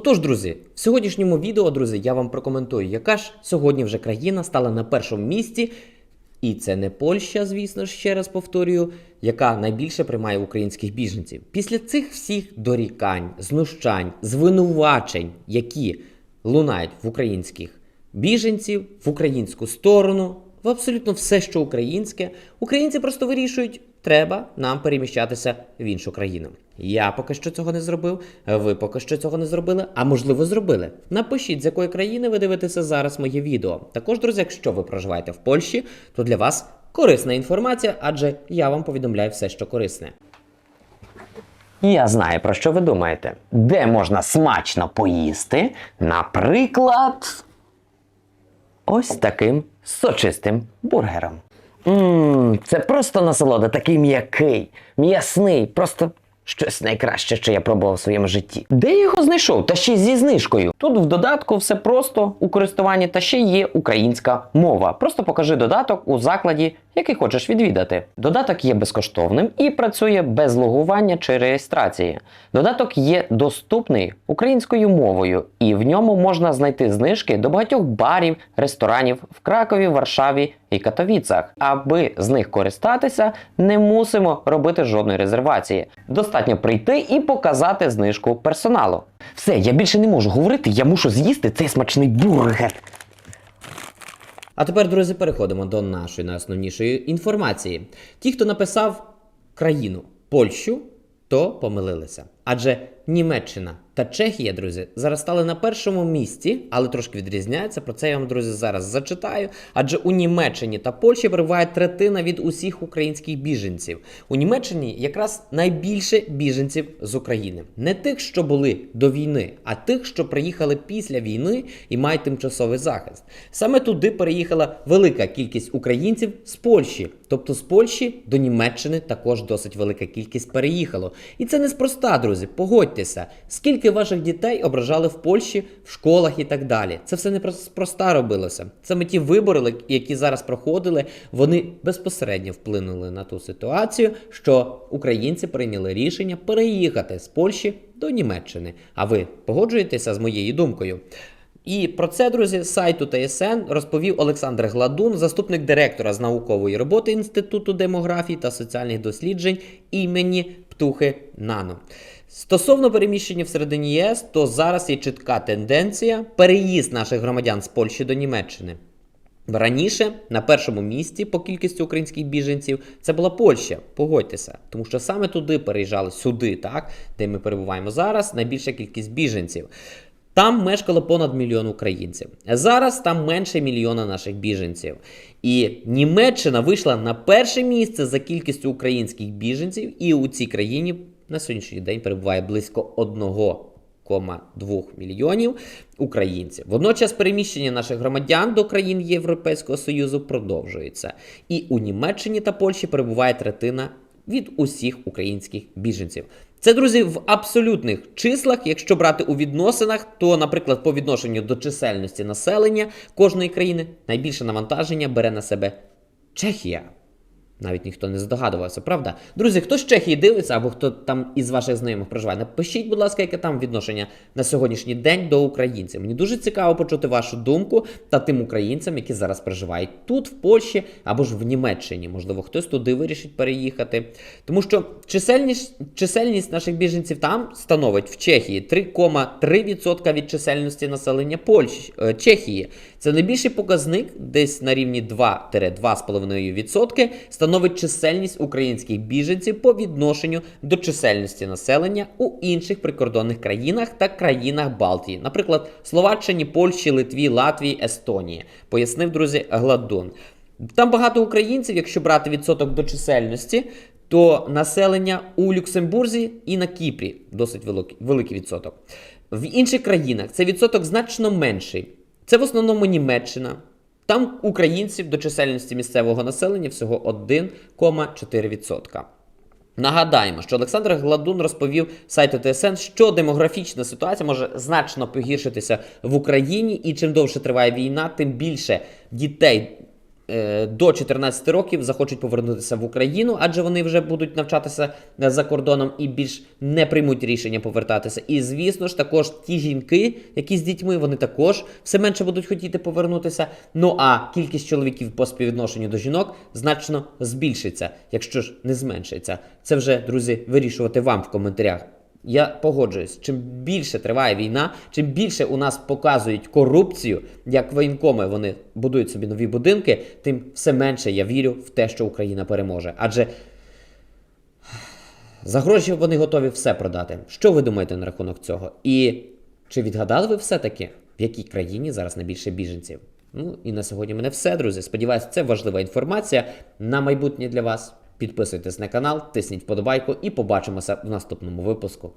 Отож, друзі, в сьогоднішньому відео, друзі, я вам прокоментую, яка ж сьогодні вже країна стала на першому місці. І це не Польща, звісно ж, ще раз повторюю, яка найбільше приймає українських біженців. Після цих всіх дорікань, знущань, звинувачень, які лунають в українських біженців, в українську сторону, в абсолютно все, що українське, українці просто вирішують, треба нам переміщатися в іншу країну. Я поки що цього не зробив, ви поки що цього не зробили, а можливо зробили. Напишіть, з якої країни ви дивитеся зараз моє відео. Також, друзі, якщо ви проживаєте в Польщі, то для вас корисна інформація, адже я вам повідомляю все, що корисне. Я знаю, про що ви думаєте. Де можна смачно поїсти? Наприклад, ось таким сочистим бургером. Ммм, це просто насолода, такий м'який, м'ясний, просто щось найкраще, що я пробував в своєму житті. Де я його знайшов? Та ще й зі знижкою. Тут в додатку все просто у користуванні та ще є українська мова. Просто покажи додаток у закладі, який хочеш відвідати. Додаток є безкоштовним і працює без логування чи реєстрації. Додаток є доступний українською мовою, і в ньому можна знайти знижки до багатьох барів, ресторанів в Кракові, Варшаві і Катовіцах. Аби з них користатися, не мусимо робити жодної резервації. Достатньо прийти і показати знижку персоналу. Все, я більше не можу говорити, я мушу з'їсти цей смачний бургер. А тепер, друзі, переходимо до нашої найосновнішої інформації. Ті, хто написав країну Польщу, то помилилися. Адже Німеччина та Чехія, друзі, зараз стали на першому місці, але трошки відрізняються. Про це я вам, друзі, зараз зачитаю. Адже у Німеччині та Польщі перебуває третина від усіх українських біженців. У Німеччині якраз найбільше біженців з України. Не тих, що були до війни, а тих, що приїхали після війни і мають тимчасовий захист. Саме туди переїхала велика кількість українців з Польщі. Тобто з Польщі до Німеччини також досить велика кількість переїхало. І це неспроста, друзі. Погодьтеся, скільки ваших дітей ображали в Польщі, в школах і так далі. Це все неспроста робилося. Саме ті вибори, які зараз проходили, вони безпосередньо вплинули на ту ситуацію, що українці прийняли рішення переїхати з Польщі до Німеччини. А ви погоджуєтеся з моєю думкою? І про це, друзі, сайту ТСН розповів Олександр Гладун, заступник директора з наукової роботи Інституту демографії та соціальних досліджень імені Птухи Нано. Стосовно переміщення всередині ЄС, то зараз є чітка тенденція переїзд наших громадян з Польщі до Німеччини. Раніше на першому місці по кількості українських біженців це була Польща. Погодьтеся, тому що саме туди переїжджали сюди, так де ми перебуваємо зараз. Найбільша кількість біженців. Там мешкало понад мільйон українців. Зараз там менше мільйона наших біженців. І Німеччина вийшла на перше місце за кількістю українських біженців, і у цій країні на сьогоднішній день перебуває близько 1,2 мільйонів українців. Водночас переміщення наших громадян до країн Європейського Союзу продовжується. І у Німеччині та Польщі перебуває третина від усіх українських біженців. Це, друзі, в абсолютних числах, якщо брати у відносинах, то, наприклад, по відношенню до чисельності населення кожної країни найбільше навантаження бере на себе Чехія. Навіть ніхто не здогадувався, правда? Друзі, хто з Чехії дивиться або хто там із ваших знайомих проживає, напишіть, будь ласка, яке там відношення на сьогоднішній день до українців. Мені дуже цікаво почути вашу думку та тим українцям, які зараз проживають тут, в Польщі або ж в Німеччині. Можливо, хтось туди вирішить переїхати. Тому що чисельність, чисельність наших біженців там становить в Чехії 3,3% від чисельності населення Польщі, е, Чехії. Це найбільший показник, десь на рівні 2-2,5% становить чисельність українських біженців по відношенню до чисельності населення у інших прикордонних країнах та країнах Балтії, наприклад, Словаччині, Польщі, Литві, Латвії, Естонії, пояснив друзі Гладун. Там багато українців, якщо брати відсоток до чисельності, то населення у Люксембурзі і на Кіпрі досить великий, відсоток. В інших країнах цей відсоток значно менший. Це в основному Німеччина. Там українців до чисельності місцевого населення всього 1,4%. Нагадаємо, що Олександр Гладун розповів сайту ТСН, що демографічна ситуація може значно погіршитися в Україні, і чим довше триває війна, тим більше дітей до 14 років захочуть повернутися в Україну, адже вони вже будуть навчатися е, за кордоном і більш не приймуть рішення повертатися. І звісно ж, також ті жінки, які з дітьми, вони також все менше будуть хотіти повернутися. Ну а кількість чоловіків по співвідношенню до жінок значно збільшиться, якщо ж не зменшиться. Це вже, друзі, вирішувати вам в коментарях. Я погоджуюсь, чим більше триває війна, чим більше у нас показують корупцію, як воєнкоми вони будують собі нові будинки, тим все менше я вірю в те, що Україна переможе. Адже за гроші вони готові все продати. Що ви думаєте на рахунок цього? І чи відгадали ви все-таки, в якій країні зараз найбільше біженців? Ну і на сьогодні мене все, друзі. Сподіваюсь, це важлива інформація на майбутнє для вас. Підписуйтесь на канал, тисніть вподобайку і побачимося в наступному випуску.